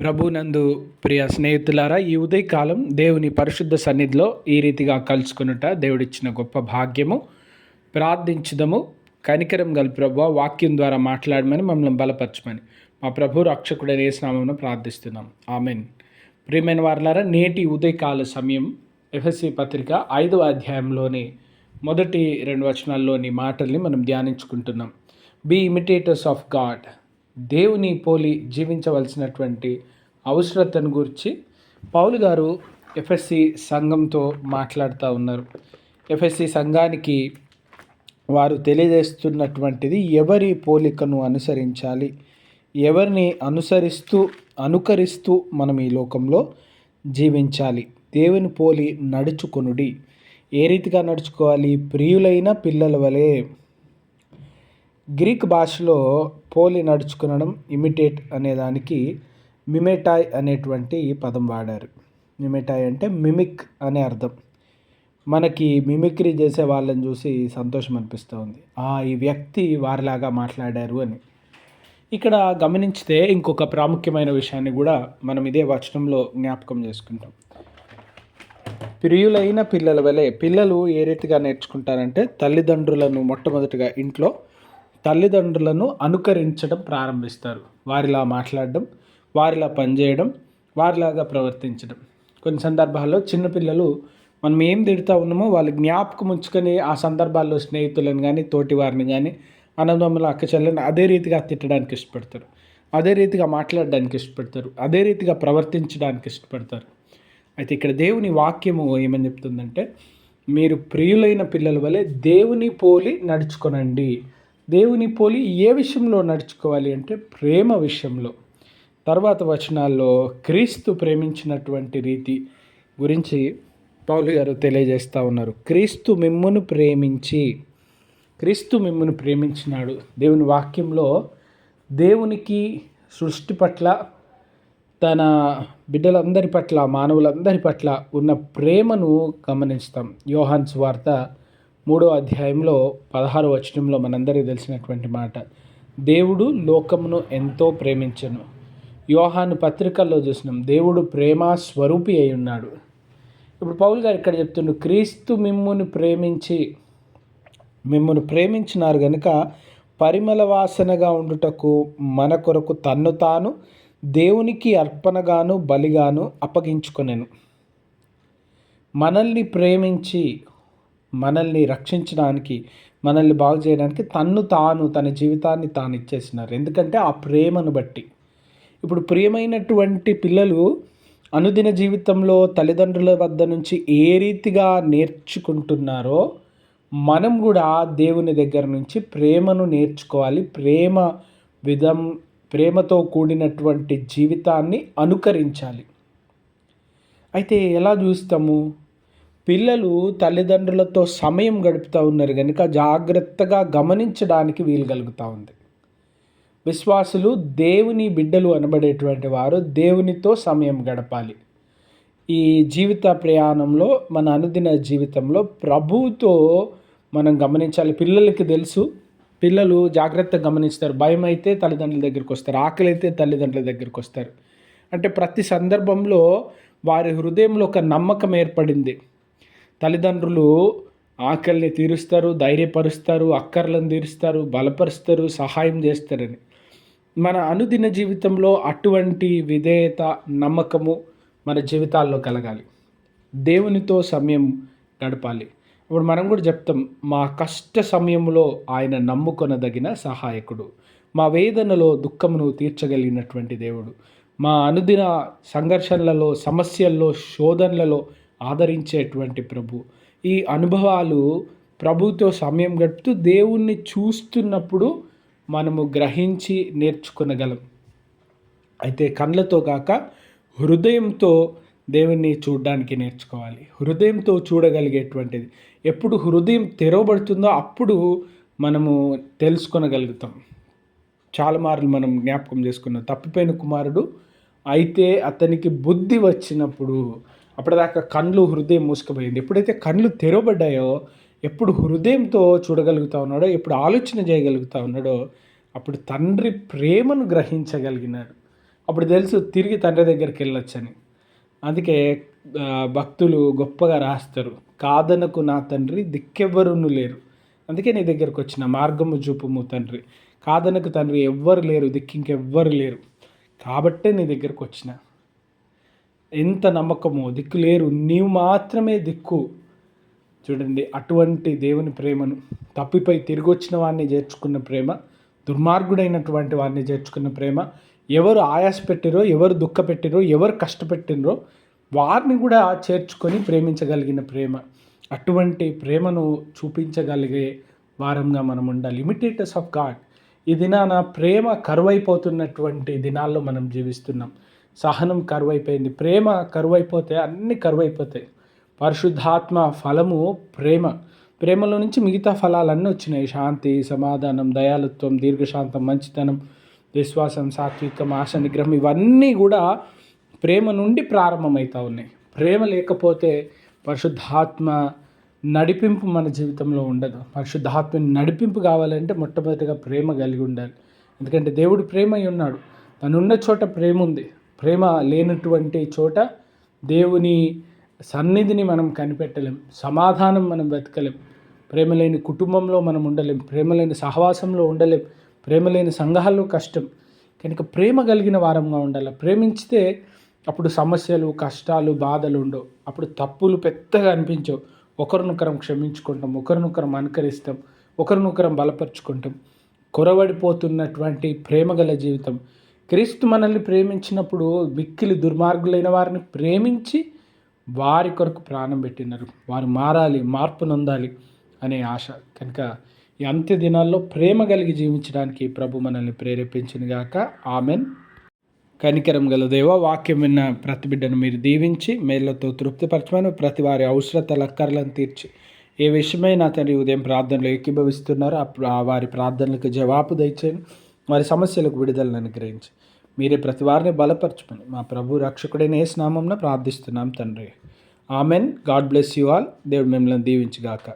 ప్రభునందు ప్రియ స్నేహితులారా ఈ ఉదయకాలం దేవుని పరిశుద్ధ సన్నిధిలో ఈ రీతిగా కలుసుకునుట దేవుడిచ్చిన గొప్ప భాగ్యము. ప్రార్థించదము. కనికరం గల ప్రభు వాక్యం ద్వారా మాట్లాడమని మమ్మల్ని బలపరచమని. మా ప్రభు రక్షకుడైన యేసునామమున ప్రార్థిస్తున్నాం. ఆమెన్. ప్రియమైన వారులారా నేటి ఉదయకాల సమయం ఎఫ్ఎస్సి పత్రిక ఐదవ అధ్యాయంలోని మొదటి రెండు వచనాల్లోని మాటల్ని మనం ధ్యానించుకుంటున్నాం. బీ ఇమిటేటర్స్ ఆఫ్ గాడ్ దేవుని పోలి జీవించవలసినటువంటి అవసరతను గురించి పౌలు గారు ఎఫ్ఎస్సి సంఘంతో మాట్లాడుతూ ఉన్నారు. ఎఫ్ఎస్సి సంఘానికి వారు తెలియజేస్తున్నటువంటిది ఎవరి పోలికను అనుసరించాలి? ఎవరిని అనుసరిస్తూ అనుకరిస్తూ మనం ఈ లోకంలో జీవించాలి? దేవుని పోలి నడుచుకొనుడి. ఏ రీతిగా నడుచుకోవాలి? ప్రియులైన పిల్లల వలె. గ్రీక్ భాషలో పోలి నడుచుకునడం ఇమిటేట్ అనే దానికి మిమెటాయ్ అనేటువంటి పదం వాడారు. మిమెటాయ్ అంటే మిమిక్ అనే అర్థం. మనకి మిమిక్రీ చేసే వాళ్ళని చూసి సంతోషం అనిపిస్తూ ఉంది ఆ ఈ వ్యక్తి వారిలాగా మాట్లాడారు అని. ఇక్కడ గమనించితే ఇంకొక ప్రాముఖ్యమైన విషయాన్ని కూడా మనం ఇదే వచనంలో జ్ఞాపకం చేసుకుంటాం. ప్రియులైన పిల్లల వలె పిల్లలు ఏ రీతిగా నేర్చుకుంటారంటే తల్లిదండ్రులను మొట్టమొదటిగా ఇంట్లో తల్లిదండ్రులను అనుకరించడం ప్రారంభిస్తారు. వారిలా మాట్లాడడం వారిలా పనిచేయడం వారిలాగా ప్రవర్తించడం. కొన్ని సందర్భాల్లో చిన్నపిల్లలు మనం ఏం తిడుతూ ఉన్నామో వాళ్ళు జ్ఞాపకం ఉంచుకొని ఆ సందర్భాల్లో స్నేహితులను కానీ తోటి వారిని కానీ అన్నదమ్ముల అక్క చెల్లెని అదే రీతిగా తిట్టడానికి ఇష్టపడతారు. అదే రీతిగా మాట్లాడడానికి ఇష్టపడతారు. అదే రీతిగా ప్రవర్తించడానికి ఇష్టపడతారు. అయితే ఇక్కడ దేవుని వాక్యము ఏమని చెప్తుందంటే మీరు ప్రియులైన పిల్లల వలె దేవుని పోలి నడుచుకొనండి. దేవుని పోలి ఏ విషయంలో నడుచుకోవాలి అంటే ప్రేమ విషయంలో. తర్వాత వచనాల్లో క్రీస్తు ప్రేమించినటువంటి రీతి గురించి పౌలు గారు తెలియజేస్తూ ఉన్నారు. క్రీస్తు మిమ్మును ప్రేమించి క్రీస్తు మిమ్మును ప్రేమించినాడు. దేవుని వాక్యంలో దేవునికి సృష్టి పట్ల తన బిడ్డలందరి పట్ల మానవులందరి పట్ల ఉన్న ప్రేమను గమనిస్తాం. యోహాన్స్ వార్త మూడో అధ్యాయంలో పదహారు వచనంలో మనందరికీ తెలిసినటువంటి మాట. దేవుడు లోకమును ఎంతో ప్రేమించను. యోహాను పత్రికల్లో చూసినాం దేవుడు ప్రేమ స్వరూపి అయి ఉన్నాడు. ఇప్పుడు పౌల్ గారు ఇక్కడ చెప్తుండు క్రీస్తు మిమ్మును ప్రేమించి మిమ్మల్ని ప్రేమించినారు కనుక పరిమళ వాసనగా ఉండుటకు మన కొరకు తన్ను తాను దేవునికి అర్పణగాను బలిగాను అప్పగించుకొనెను. మనల్ని ప్రేమించి మనల్ని రక్షించడానికి మనల్ని బాగు చేయడానికి తన్ను తాను తన జీవితాన్ని తాను ఇచ్చేసినారు. ఎందుకంటే ఆ ప్రేమను బట్టి. ఇప్పుడు ప్రియమైనటువంటి పిల్లలు అనుదిన జీవితంలో తల్లిదండ్రుల వద్ద నుంచి ఏ రీతిగా నేర్చుకుంటున్నారో మనం కూడా దేవుని దగ్గర నుంచి ప్రేమను నేర్చుకోవాలి. ప్రేమ విధం ప్రేమతో కూడినటువంటి జీవితాన్ని అనుకరించాలి. అయితే ఎలా చూస్తాము? పిల్లలు తల్లిదండ్రులతో సమయం గడుపుతూ ఉన్నారు కనుక జాగ్రత్తగా గమనించడానికి వీలు కలుగుతూ ఉంది. విశ్వాసులు దేవుని బిడ్డలు అనబడేటువంటి వారు దేవునితో సమయం గడపాలి. ఈ జీవిత ప్రయాణంలో మన అనుదిన జీవితంలో ప్రభుతో మనం గమనించాలి. పిల్లలకి తెలుసు పిల్లలు జాగ్రత్తగా గమనిస్తారు. భయం అయితే తల్లిదండ్రుల దగ్గరికి వస్తారు. ఆకలి అయితే తల్లిదండ్రుల దగ్గరికి వస్తారు. అంటే ప్రతి సందర్భంలో వారి హృదయంలో ఒక నమ్మకం ఏర్పడింది. తల్లిదండ్రులు ఆకలిని తీరుస్తారు ధైర్యపరుస్తారు అక్కర్లను తీరుస్తారు బలపరుస్తారు సహాయం చేస్తారని. మన అనుదిన జీవితంలో అటువంటి విధేయత నమ్మకము మన జీవితాల్లో కలగాలి. దేవునితో సమయం గడపాలి. ఇప్పుడు మనం కూడా చెప్తాం మా కష్ట సమయంలో ఆయన నమ్ముకొనదగిన సహాయకుడు. మా వేదనలో దుఃఖమును తీర్చగలిగినటువంటి దేవుడు. మా అనుదిన సంఘర్షణలలో సమస్యల్లో శోధనలలో ఆదరించేటువంటి ప్రభు. ఈ అనుభవాలు ప్రభుతో సమయం గడుపుతూ దేవుణ్ణి చూస్తున్నప్పుడు మనము గ్రహించి నేర్చుకునగలం. అయితే కళ్ళతో కాక హృదయంతో దేవుణ్ణి చూడడానికి నేర్చుకోవాలి. హృదయంతో చూడగలిగేటువంటిది. ఎప్పుడు హృదయం తెరవబడుతుందో అప్పుడు మనము తెలుసుకొనగలుగుతాం. చాలామార్లు మనం జ్ఞాపకం చేసుకున్నాం. తప్పిపోయిన కుమారుడు అయితే అతనికి బుద్ధి వచ్చినప్పుడు అప్పటిదాకా కళ్ళు హృదయం మూసుకుపోయింది. ఎప్పుడైతే కళ్ళు తెరవబడ్డాయో ఎప్పుడు హృదయంతో చూడగలుగుతా ఉన్నాడో ఎప్పుడు ఆలోచన చేయగలుగుతా ఉన్నాడో అప్పుడు తండ్రి ప్రేమను గ్రహించగలిగినాడు. అప్పుడు తెలుసు తిరిగి తండ్రి దగ్గరికి వెళ్ళొచ్చని. అందుకే భక్తులు గొప్పగా రాస్తారు. కాదనకు నా తండ్రి దిక్కెవ్వరును లేరు. అందుకే నీ దగ్గరకు వచ్చిన మార్గము చూపుము తండ్రి. కాదనకు తండ్రి ఎవ్వరు లేరు దిక్కు ఇంకెవ్వరు లేరు. కాబట్టే నీ దగ్గరకు వచ్చిన. ఎంత నమ్మకమో దిక్కు లేరు. నీవు మాత్రమే దిక్కు. చూడండి అటువంటి దేవుని ప్రేమను తప్పిపై తిరిగి వచ్చిన వాడిని చేర్చుకున్న ప్రేమ దుర్మార్గుడైనటువంటి వాడిని చేర్చుకున్న ప్రేమ ఎవరు ఆయాసపెట్టిరో ఎవరు దుఃఖపెట్టిరో ఎవరు కష్టపెట్టినరో వారిని కూడా చేర్చుకొని ప్రేమించగలిగిన ప్రేమ. అటువంటి ప్రేమను చూపించగలిగే వారంగా మనం ఉండాలి. లిమిటేటర్స్ ఆఫ్ గాడ్ ఈ దినాన ప్రేమ కరువైపోతున్నటువంటి దినాల్లో మనం జీవిస్తున్నాం. సహనం కరువైపోయింది. ప్రేమ కరువైపోతే అన్ని కరువైపోతాయి. పరిశుద్ధాత్మ ఫలము ప్రేమ. ప్రేమలో నుంచి మిగతా ఫలాలన్నీ వచ్చినాయి. శాంతి సమాధానం దయాలుత్వం దీర్ఘశాంతం మంచితనం విశ్వాసం సాత్వికం ఆశ నిగ్రహం ఇవన్నీ కూడా ప్రేమ నుండి ప్రారంభమవుతా ఉన్నాయి. ప్రేమ లేకపోతే పరిశుద్ధాత్మ నడిపింపు మన జీవితంలో ఉండదు. పరిశుద్ధాత్మ నడిపింపు కావాలంటే మొట్టమొదటిగా ప్రేమ కలిగి ఉండాలి. ఎందుకంటే దేవుడు ప్రేమ అయి ఉన్నాడు. తనున్న చోట ప్రేమ ఉంది. ప్రేమ లేనటువంటి చోట దేవుని సన్నిధిని మనం కనిపెట్టలేం సమాధానం మనం వెతకలేం. ప్రేమ లేని కుటుంబంలో మనం ఉండలేం ప్రేమ లేని సహవాసంలో ఉండలేం ప్రేమ లేని సంఘాల్లో కష్టం. కనుక ప్రేమ కలిగిన వారంగా ఉండాలి. ప్రేమించితే అప్పుడు సమస్యలు కష్టాలు బాధలు ఉండవు. అప్పుడు తప్పులు పెద్దగా అనిపించవు. ఒకరినొకరం క్షమించుకుంటాం ఒకరినొకరం అనుకరిస్తాం ఒకరినొకరం బలపరుచుకుంటాం. కొరవడిపోతున్నటువంటి ప్రేమగల జీవితం. క్రీస్తు మనల్ని ప్రేమించినప్పుడు మిక్కిలి దుర్మార్గులైన వారిని ప్రేమించి వారి కొరకు ప్రాణం పెట్టినారు. వారు మారాలి మార్పు నొందాలి అనే ఆశ. కనుక ఈ అంత్య దినాల్లో ప్రేమ కలిగి జీవించడానికి ప్రభు మనల్ని ప్రేరేపించిన గాక. ఆమెన్. కనికరం గల దేవ వాక్యం విన్న ప్రతి బిడ్డను మీరు దీవించి మేళ్ళతో తృప్తిపరచమని ప్రతి వారి అవసరతల అక్కర్లను తీర్చి ఏ విషయమై నా తండ్రి ఉదయం ప్రార్థనలు ఏకీభవిస్తున్నారో. అప్పుడు ఆ వారి ప్రార్థనలకు జవాబు దయచేయండి. వారి సమస్యలకు విడుదలను అనుగ్రహించి మీరే ప్రతి వారిని బలపరచమని మా ప్రభు రక్షకుడైన ఏ స్నామంలో ప్రార్థిస్తున్నాం తండ్రి. Amen. God bless you all. దేవుడు మిమ్మల్ని దీవించుగాక.